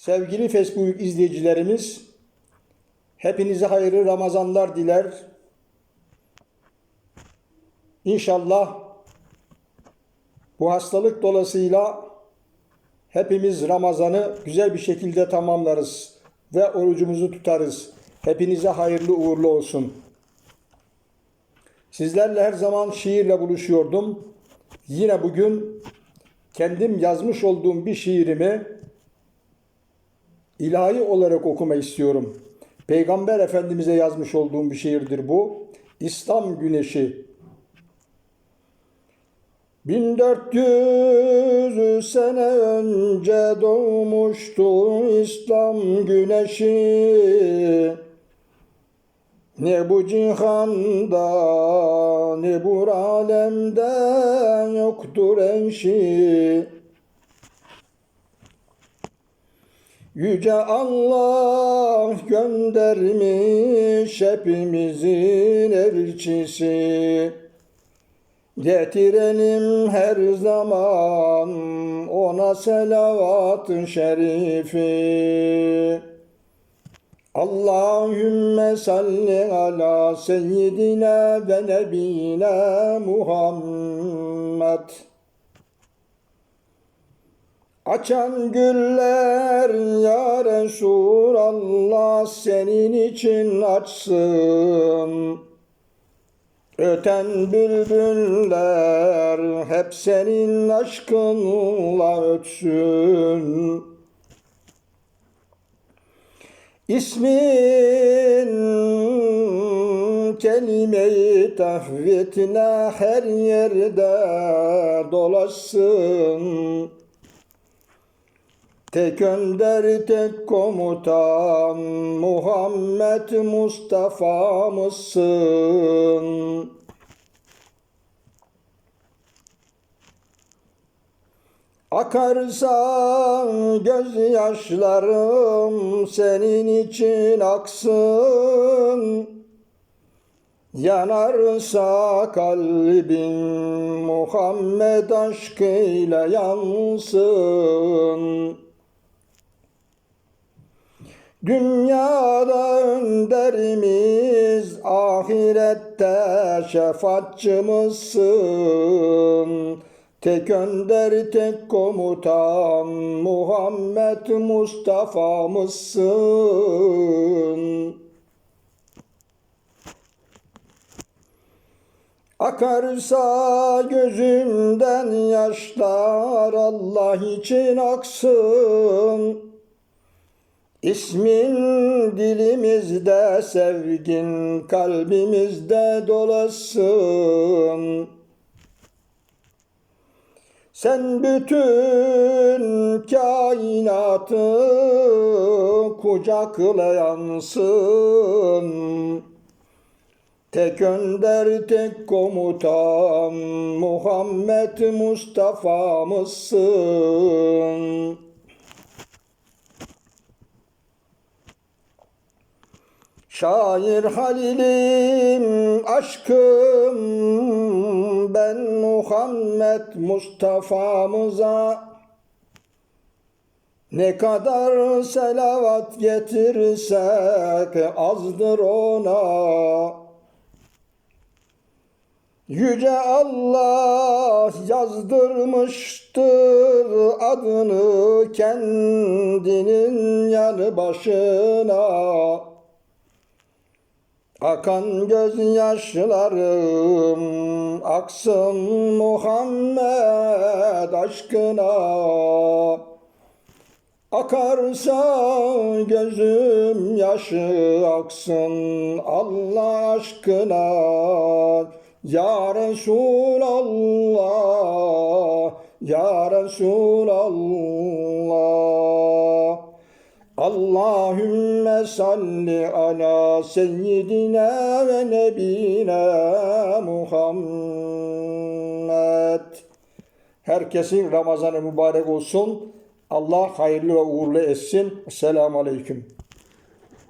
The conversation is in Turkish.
Sevgili Facebook izleyicilerimiz, hepinize hayırlı Ramazanlar diler. İnşallah bu hastalık dolayısıyla hepimiz Ramazan'ı güzel bir şekilde tamamlarız ve orucumuzu tutarız. Hepinize hayırlı uğurlu olsun. Sizlerle her zaman şiirle buluşuyordum. Yine bugün kendim yazmış olduğum bir şiirimi ilahi olarak okuma istiyorum. Peygamber Efendimiz'e yazmış olduğum bir şiirdir bu. İslam Güneşi. 1400 sene önce doğmuştu İslam güneşi. Ne bu cihanda ne bu alemde yoktur eşi. Yüce Allah göndermiş hepimizin elçisi. Getirelim her zaman ona selavat-ı şerifi. Allahümme salli ala seyyidina ve nebina Muhammed. Açan güller ya Resulallah senin için açsın. Öten bülbüller hep senin aşkınla ötsün. İsmin kelime-i tahvitine her yerde dolaşsın. Tek önder tek komutan Muhammed Mustafa mısın? Akarsa gözyaşlarım senin için aksın. Yanarsa kalbim Muhammed aşkıyla yansın. Dünyada önderimiz, ahirette şefaatçımızsın. Tek önder, tek komutan Muhammed Mustafa mısın? Akarsa gözümden yaşlar Allah için aksın. İsmin dilimizde, sevgin kalbimizde dolasın. Sen bütün kainatı kucaklayansın. Tek önder, tek komutan Muhammed Mustafa Şair Halil'im aşkım ben Muhammed Mustafa'mıza ne kadar selavat getirsek azdır ona. Yüce Allah yazdırmıştır adını kendinin yanı başına. Akan gözyaşlarım aksın Muhammed aşkına. Akarsa gözüm yaşı aksın Allah aşkına. Ya Resulallah, Ya Resulallah. Allahümme salli ala seyyidina ve nebina Muhammed. Herkesin Ramazanı mübarek olsun. Allah hayırlı ve uğurlu etsin. Selamun Aleyküm.